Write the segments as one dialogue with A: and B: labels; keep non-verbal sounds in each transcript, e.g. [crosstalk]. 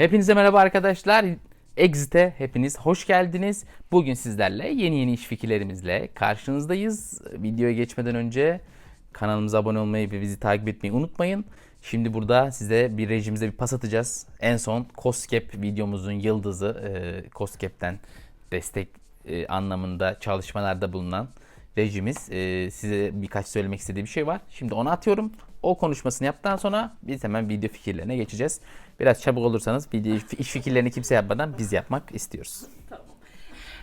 A: Hepinize merhaba arkadaşlar. Exit'e hepiniz hoş geldiniz. Bugün sizlerle yeni yeni iş fikirlerimizle karşınızdayız. Videoya geçmeden önce kanalımıza abone olmayı ve bizi takip etmeyi unutmayın. Şimdi burada size bir rejimize bir pas atacağız. En son COSCAP videomuzun yıldızı e, COSCAP'ten destek e, anlamında çalışmalarda bulunan rejimiz e, size birkaç söylemek istediği bir şey var. Şimdi onu atıyorum. O konuşmasını yaptıktan sonra biz hemen video fikirlerine geçeceğiz. Biraz çabuk olursanız video iş fikirlerini kimse yapmadan biz yapmak istiyoruz.
B: Tamam.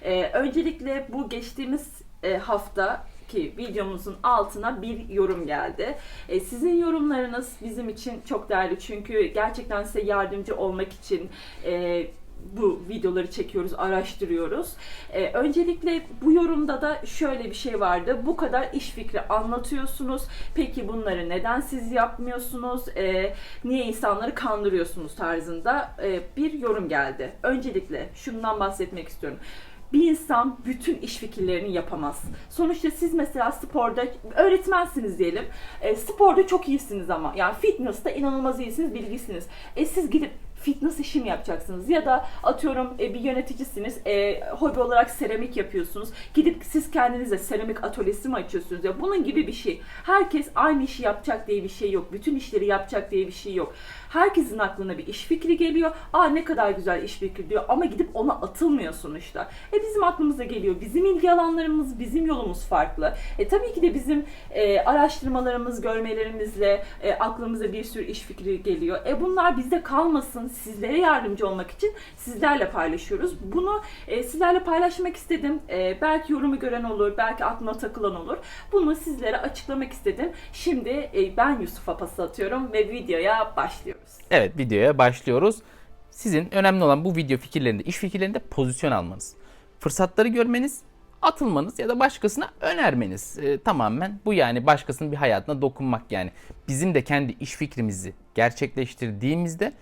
B: Ee, öncelikle bu geçtiğimiz e, hafta ki videomuzun altına bir yorum geldi. E, sizin yorumlarınız bizim için çok değerli çünkü gerçekten size yardımcı olmak için e, bu videoları çekiyoruz, araştırıyoruz. E, öncelikle bu yorumda da şöyle bir şey vardı. Bu kadar iş fikri anlatıyorsunuz. Peki bunları neden siz yapmıyorsunuz? E, niye insanları kandırıyorsunuz tarzında e, bir yorum geldi. Öncelikle şundan bahsetmek istiyorum bir insan bütün iş fikirlerini yapamaz. Sonuçta siz mesela sporda öğretmensiniz diyelim. E, sporda çok iyisiniz ama yani fitness'ta inanılmaz iyisiniz, bilgisiniz. E siz gidip fitness işi mi yapacaksınız? Ya da atıyorum e, bir yöneticisiniz, e, hobi olarak seramik yapıyorsunuz. Gidip siz kendinize seramik atölyesi mi açıyorsunuz? Ya bunun gibi bir şey. Herkes aynı işi yapacak diye bir şey yok. Bütün işleri yapacak diye bir şey yok. Herkesin aklına bir iş fikri geliyor. Aa ne kadar güzel iş fikri diyor ama gidip ona atılmıyor sonuçta. E bizim aklımıza geliyor. Bizim ilgi alanlarımız, bizim yolumuz farklı. E tabii ki de bizim e, araştırmalarımız, görmelerimizle e, aklımıza bir sürü iş fikri geliyor. E bunlar bizde kalmasın, sizlere yardımcı olmak için sizlerle paylaşıyoruz. Bunu e, sizlerle paylaşmak istedim. E, belki yorumu gören olur, belki aklına takılan olur. Bunu sizlere açıklamak istedim. Şimdi e, ben Yusuf'a pas atıyorum ve videoya başlıyoruz.
A: Evet videoya başlıyoruz. Sizin önemli olan bu video fikirlerinde, iş fikirlerinde pozisyon almanız. Fırsatları görmeniz, atılmanız ya da başkasına önermeniz. Ee, tamamen bu yani başkasının bir hayatına dokunmak yani. Bizim de kendi iş fikrimizi gerçekleştirdiğimizde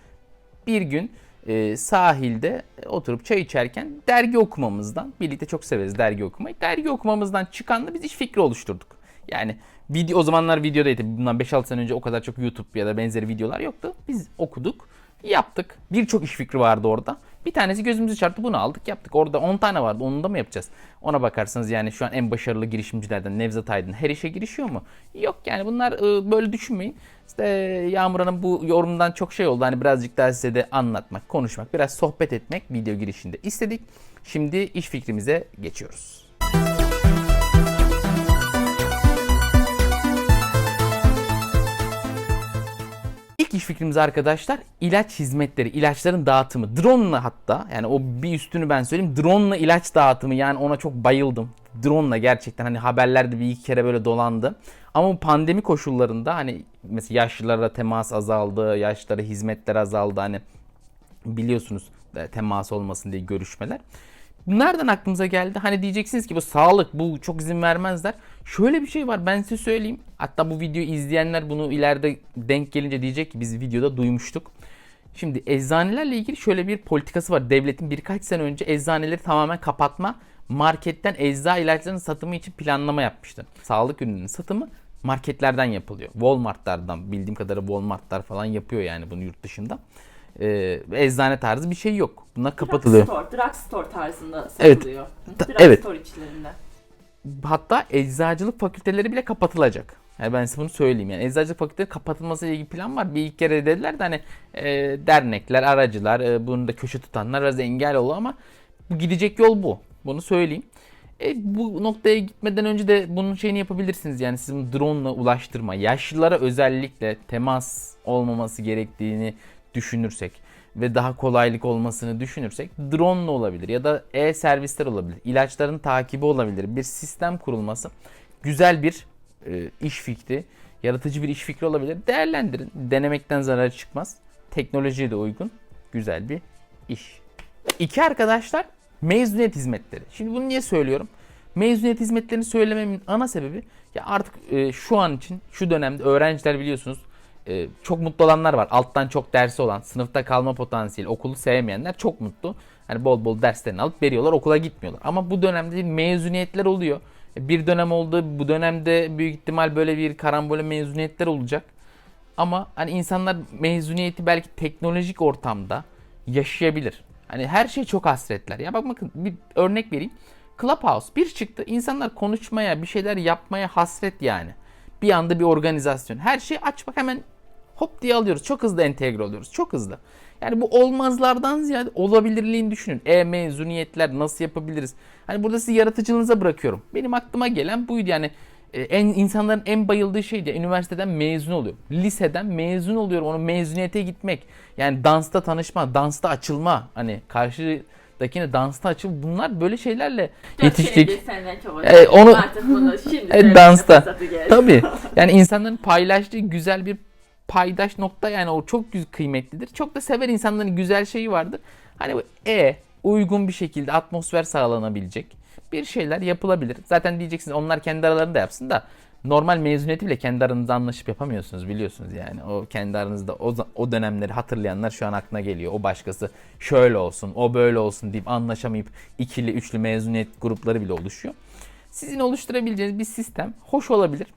A: bir gün e, sahilde oturup çay içerken dergi okumamızdan, birlikte çok severiz dergi okumayı. Dergi okumamızdan çıkanla biz iş fikri oluşturduk. Yani video o zamanlar videodaydı. Bundan 5-6 sene önce o kadar çok YouTube ya da benzeri videolar yoktu. Biz okuduk, yaptık. Birçok iş fikri vardı orada. Bir tanesi gözümüzü çarptı bunu aldık yaptık. Orada 10 tane vardı onu da mı yapacağız? Ona bakarsanız yani şu an en başarılı girişimcilerden Nevzat Aydın her işe girişiyor mu? Yok yani bunlar e, böyle düşünmeyin. İşte Yağmur Hanım bu yorumdan çok şey oldu. Hani birazcık daha size de anlatmak, konuşmak, biraz sohbet etmek video girişinde istedik. Şimdi iş fikrimize geçiyoruz. İlk iş fikrimiz arkadaşlar ilaç hizmetleri, ilaçların dağıtımı. Drone'la hatta yani o bir üstünü ben söyleyeyim. Drone'la ilaç dağıtımı yani ona çok bayıldım. Drone'la gerçekten hani haberlerde bir iki kere böyle dolandı. Ama bu pandemi koşullarında hani mesela yaşlılara temas azaldı, yaşlılara hizmetler azaldı. Hani biliyorsunuz e, temas olmasın diye görüşmeler. Nereden aklımıza geldi? Hani diyeceksiniz ki bu sağlık bu çok izin vermezler. Şöyle bir şey var ben size söyleyeyim. Hatta bu videoyu izleyenler bunu ileride denk gelince diyecek ki biz videoda duymuştuk. Şimdi eczanelerle ilgili şöyle bir politikası var. Devletin birkaç sene önce eczaneleri tamamen kapatma, marketten ecza ilaçlarının satımı için planlama yapmıştı. Sağlık ürünlerinin satımı marketlerden yapılıyor. Walmart'lardan bildiğim kadarıyla Walmart'lar falan yapıyor yani bunu yurt dışında. Ee, eczane tarzı bir şey yok. Buna kapatılıyor.
B: Drugstore, drugstore tarzında
A: Evet.
B: satılıyor.
A: Ta-
B: Drugstore
A: evet.
B: içlerinde.
A: hatta eczacılık fakülteleri bile kapatılacak. Yani ben size bunu söyleyeyim. Yani eczacılık fakülteleri kapatılması ile ilgili plan var. Bir iki kere dediler de hani e, dernekler, aracılar, e, bunu da köşe tutanlar biraz engel oldu ama bu gidecek yol bu. Bunu söyleyeyim. E, bu noktaya gitmeden önce de bunun şeyini yapabilirsiniz. Yani sizin drone ile ulaştırma, yaşlılara özellikle temas olmaması gerektiğini düşünürsek ve daha kolaylık olmasını düşünürsek drone olabilir ya da e-servisler olabilir. İlaçların takibi olabilir. Bir sistem kurulması güzel bir e, iş fikri, yaratıcı bir iş fikri olabilir. Değerlendirin. Denemekten zarar çıkmaz. Teknolojiye de uygun. Güzel bir iş. İki arkadaşlar mezuniyet hizmetleri. Şimdi bunu niye söylüyorum? Mezuniyet hizmetlerini söylememin ana sebebi ya artık e, şu an için şu dönemde öğrenciler biliyorsunuz e, çok mutlu olanlar var. Alttan çok dersi olan, sınıfta kalma potansiyeli, okulu sevmeyenler çok mutlu. Hani bol bol derslerini alıp veriyorlar, okula gitmiyorlar. Ama bu dönemde mezuniyetler oluyor. E, Bir dönem oldu, bu dönemde büyük ihtimal böyle bir karambole mezuniyetler olacak. Ama hani insanlar mezuniyeti belki teknolojik ortamda yaşayabilir. Hani her şey çok hasretler. Ya bak bakın bir örnek vereyim. Clubhouse bir çıktı. İnsanlar konuşmaya, bir şeyler yapmaya hasret yani. Bir anda bir organizasyon. Her şeyi aç bak hemen hop diye alıyoruz. Çok hızlı entegre oluyoruz. Çok hızlı. Yani bu olmazlardan ziyade olabilirliğini düşünün. E-mezuniyetler nasıl yapabiliriz? Hani burada sizi yaratıcılığınıza bırakıyorum. Benim aklıma gelen buydu yani. E, En insanların en bayıldığı şey de üniversiteden mezun oluyor. Liseden mezun oluyorum. Onun mezuniyete gitmek. Yani dansta tanışma, dansta açılma. Hani karşıdakine dansta açıl. Bunlar böyle şeylerle yetiştik.
B: senden çok
A: E, onu-
B: Artık bunu şimdi [laughs]
A: E, dansta. Tabii. [laughs] Yani insanların paylaştığı güzel bir paydaş nokta yani o çok kıymetlidir. Çok da sever insanların güzel şeyi vardır. Hani bu e uygun bir şekilde atmosfer sağlanabilecek bir şeyler yapılabilir. Zaten diyeceksiniz onlar kendi aralarında yapsın da normal mezuniyeti bile kendi aranızda anlaşıp yapamıyorsunuz biliyorsunuz yani. O kendi aranızda o, o dönemleri hatırlayanlar şu an aklına geliyor. O başkası şöyle olsun, o böyle olsun deyip anlaşamayıp ikili, üçlü mezuniyet grupları bile oluşuyor. Sizin oluşturabileceğiniz bir sistem hoş olabilir.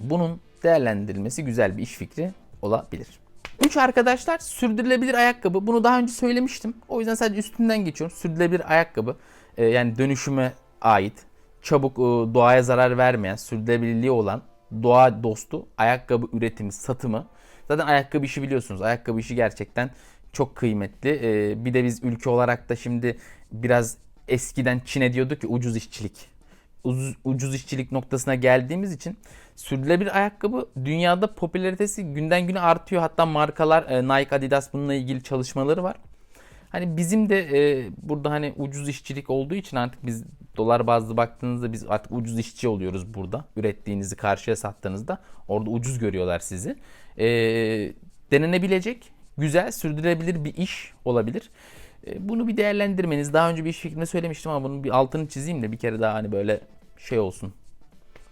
A: Bunun değerlendirilmesi güzel bir iş fikri olabilir. 3 arkadaşlar sürdürülebilir ayakkabı. Bunu daha önce söylemiştim. O yüzden sadece üstünden geçiyorum. Sürdürülebilir ayakkabı e, yani dönüşüme ait, çabuk e, doğaya zarar vermeyen, sürdürülebilirliği olan doğa dostu ayakkabı üretimi, satımı. Zaten ayakkabı işi biliyorsunuz. Ayakkabı işi gerçekten çok kıymetli. E, bir de biz ülke olarak da şimdi biraz eskiden Çin'e diyorduk ki ucuz işçilik ucuz, işçilik noktasına geldiğimiz için sürdürülebilir ayakkabı dünyada popülaritesi günden güne artıyor. Hatta markalar e, Nike, Adidas bununla ilgili çalışmaları var. Hani bizim de e, burada hani ucuz işçilik olduğu için artık biz dolar bazlı baktığınızda biz artık ucuz işçi oluyoruz burada. Ürettiğinizi karşıya sattığınızda orada ucuz görüyorlar sizi. E, denenebilecek, güzel, sürdürülebilir bir iş olabilir. E, Bunu bir değerlendirmeniz. Daha önce bir iş fikrimde söylemiştim ama bunun bir altını çizeyim de bir kere daha hani böyle şey olsun.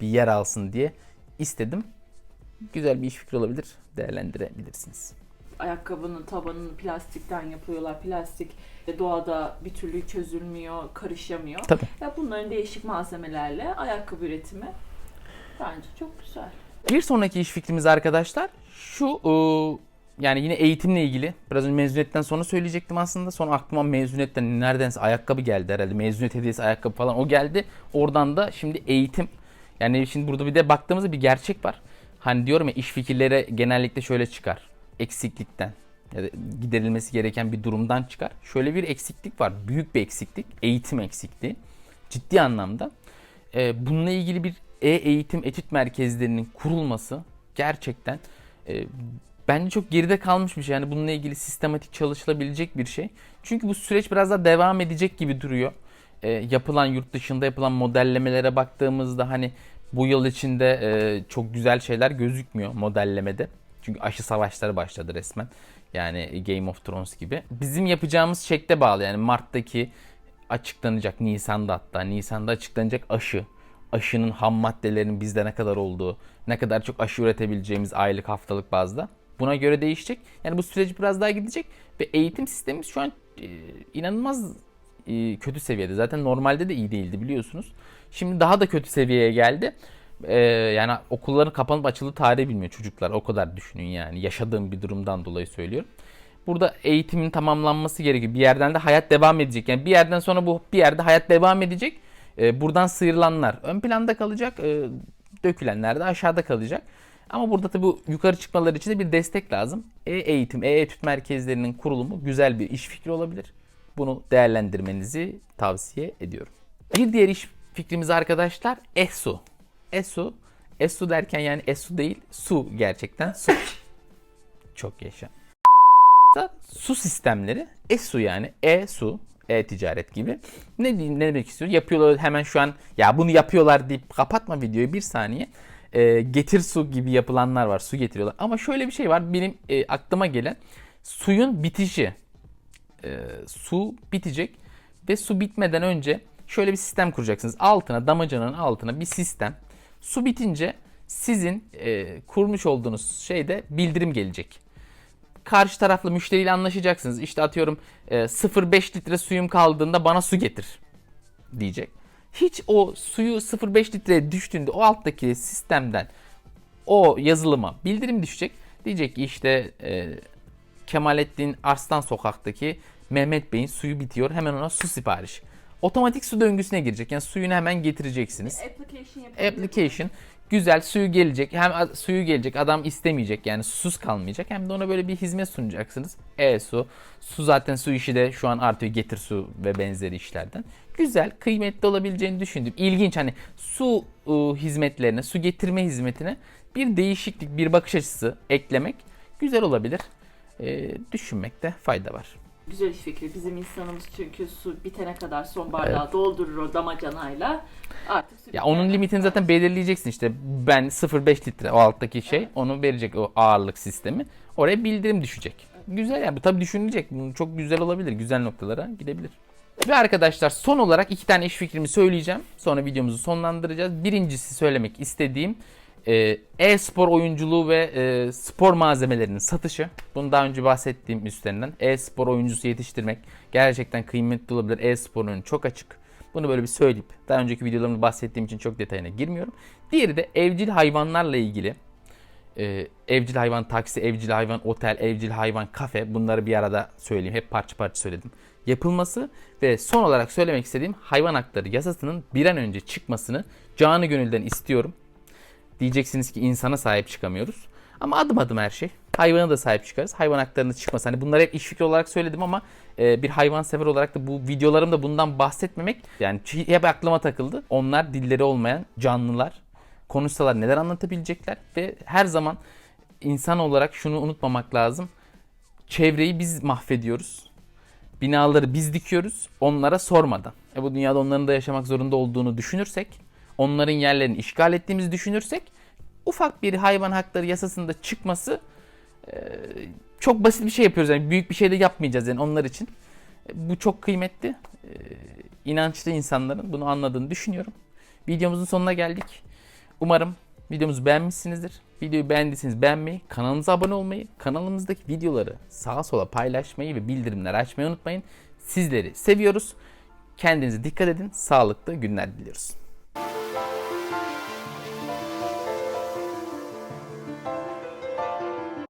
A: Bir yer alsın diye istedim. Güzel bir iş fikri olabilir. Değerlendirebilirsiniz.
B: Ayakkabının tabanını plastikten yapıyorlar. Plastik doğada bir türlü çözülmüyor, karışamıyor.
A: Tabii.
B: Ya bunların değişik malzemelerle ayakkabı üretimi bence çok güzel.
A: Bir sonraki iş fikrimiz arkadaşlar şu e, yani yine eğitimle ilgili. Biraz önce mezuniyetten sonra söyleyecektim aslında. Sonra aklıma mezuniyetten neredense ayakkabı geldi herhalde. Mezuniyet hediyesi ayakkabı falan o geldi. Oradan da şimdi eğitim. Yani şimdi burada bir de baktığımızda bir gerçek var. Hani diyorum ya iş fikirleri genellikle şöyle çıkar. Eksiklikten ya da giderilmesi gereken bir durumdan çıkar. Şöyle bir eksiklik var. Büyük bir eksiklik. Eğitim eksikliği. Ciddi anlamda. Ee, bununla ilgili bir e-eğitim etüt merkezlerinin kurulması gerçekten e, bence çok geride kalmış bir şey. Yani bununla ilgili sistematik çalışılabilecek bir şey. Çünkü bu süreç biraz daha devam edecek gibi duruyor. E, yapılan yurt dışında yapılan modellemelere baktığımızda hani bu yıl içinde e, çok güzel şeyler gözükmüyor modellemede. Çünkü aşı savaşları başladı resmen. Yani Game of Thrones gibi. Bizim yapacağımız şekle bağlı. Yani Mart'taki açıklanacak Nisan'da hatta Nisan'da açıklanacak aşı. Aşının ham maddelerinin bizde ne kadar olduğu, ne kadar çok aşı üretebileceğimiz aylık haftalık bazda. Buna göre değişecek. Yani bu süreç biraz daha gidecek ve eğitim sistemimiz şu an e, inanılmaz e, kötü seviyede. Zaten normalde de iyi değildi biliyorsunuz. Şimdi daha da kötü seviyeye geldi. E, yani okulların kapanıp açıldığı tarihi bilmiyor çocuklar. O kadar düşünün yani. Yaşadığım bir durumdan dolayı söylüyorum. Burada eğitimin tamamlanması gerekiyor. Bir yerden de hayat devam edecek. Yani bir yerden sonra bu bir yerde hayat devam edecek. Ee, buradan sıyrılanlar ön planda kalacak. Ee, dökülenler de aşağıda kalacak. Ama burada tabii yukarı çıkmaları için de bir destek lazım. E-eğitim, e-etüt merkezlerinin kurulumu güzel bir iş fikri olabilir. Bunu değerlendirmenizi tavsiye ediyorum. Bir diğer iş fikrimiz arkadaşlar ESU. ESU, ESU derken yani ESU değil, su gerçekten su. Çok yaşa su sistemleri e-su yani e-su e-ticaret gibi. Ne ne demek istiyor? Yapıyorlar hemen şu an ya bunu yapıyorlar deyip kapatma videoyu bir saniye. Ee, getir su gibi yapılanlar var. Su getiriyorlar. Ama şöyle bir şey var. Benim e, aklıma gelen suyun bitişi. Ee, su bitecek ve su bitmeden önce şöyle bir sistem kuracaksınız. Altına damacananın altına bir sistem. Su bitince sizin e, kurmuş olduğunuz şeyde bildirim gelecek karşı taraflı müşteriyle anlaşacaksınız. İşte atıyorum e, 0.5 litre suyum kaldığında bana su getir diyecek. Hiç o suyu 0.5 litreye düştüğünde o alttaki sistemden o yazılıma bildirim düşecek. Diyecek ki işte e, Kemalettin Arslan sokaktaki Mehmet Bey'in suyu bitiyor. Hemen ona su sipariş. Otomatik su döngüsüne girecek. Yani suyunu hemen getireceksiniz.
B: Application?
A: Application güzel suyu gelecek. Hem suyu gelecek adam istemeyecek yani susuz kalmayacak. Hem de ona böyle bir hizmet sunacaksınız. E-su. Su zaten su işi de şu an artıyor getir su ve benzeri işlerden. Güzel, kıymetli olabileceğini düşündüm. İlginç hani su ıı, hizmetlerine, su getirme hizmetine bir değişiklik, bir bakış açısı eklemek güzel olabilir. Ee, düşünmekte fayda var.
B: Güzel iş fikri. Bizim insanımız çünkü su bitene kadar son bardağı doldurur o damacanayla. Artık
A: Ya onun limitini zaten belirleyeceksin işte. Ben 0.5 litre o alttaki şey onu verecek o ağırlık sistemi. Oraya bildirim düşecek. Güzel yani bu tabii düşünülecek. Bu çok güzel olabilir. Güzel noktalara gidebilir. Ve arkadaşlar son olarak iki tane iş fikrimi söyleyeceğim. Sonra videomuzu sonlandıracağız. Birincisi söylemek istediğim e-spor oyunculuğu ve e, spor malzemelerinin satışı. Bunu daha önce bahsettiğim üstlerinden. E-spor oyuncusu yetiştirmek gerçekten kıymetli olabilir. E-sporun önü çok açık. Bunu böyle bir söyleyip daha önceki videolarımda bahsettiğim için çok detayına girmiyorum. Diğeri de evcil hayvanlarla ilgili. Ee, evcil hayvan taksi, evcil hayvan otel, evcil hayvan kafe bunları bir arada söyleyeyim. Hep parça parça söyledim. Yapılması ve son olarak söylemek istediğim hayvan hakları yasasının bir an önce çıkmasını canı gönülden istiyorum. Diyeceksiniz ki insana sahip çıkamıyoruz. Ama adım adım her şey. Hayvana da sahip çıkarız. Hayvan haklarının çıkması. Hani bunları hep iş fikri olarak söyledim ama e, bir hayvan sever olarak da bu videolarımda bundan bahsetmemek yani hep aklıma takıldı. Onlar dilleri olmayan canlılar. Konuşsalar neler anlatabilecekler ve her zaman insan olarak şunu unutmamak lazım. Çevreyi biz mahvediyoruz. Binaları biz dikiyoruz onlara sormadan. E bu dünyada onların da yaşamak zorunda olduğunu düşünürsek, onların yerlerini işgal ettiğimizi düşünürsek ufak bir hayvan hakları yasasında çıkması e, çok basit bir şey yapıyoruz. Yani büyük bir şey de yapmayacağız yani onlar için. E, Bu çok kıymetli. E, inançlı insanların bunu anladığını düşünüyorum. Videomuzun sonuna geldik. Umarım videomuzu beğenmişsinizdir. Videoyu beğendiyseniz beğenmeyi, kanalımıza abone olmayı, kanalımızdaki videoları sağa sola paylaşmayı ve bildirimleri açmayı unutmayın. Sizleri seviyoruz. Kendinize dikkat edin. Sağlıklı günler diliyoruz.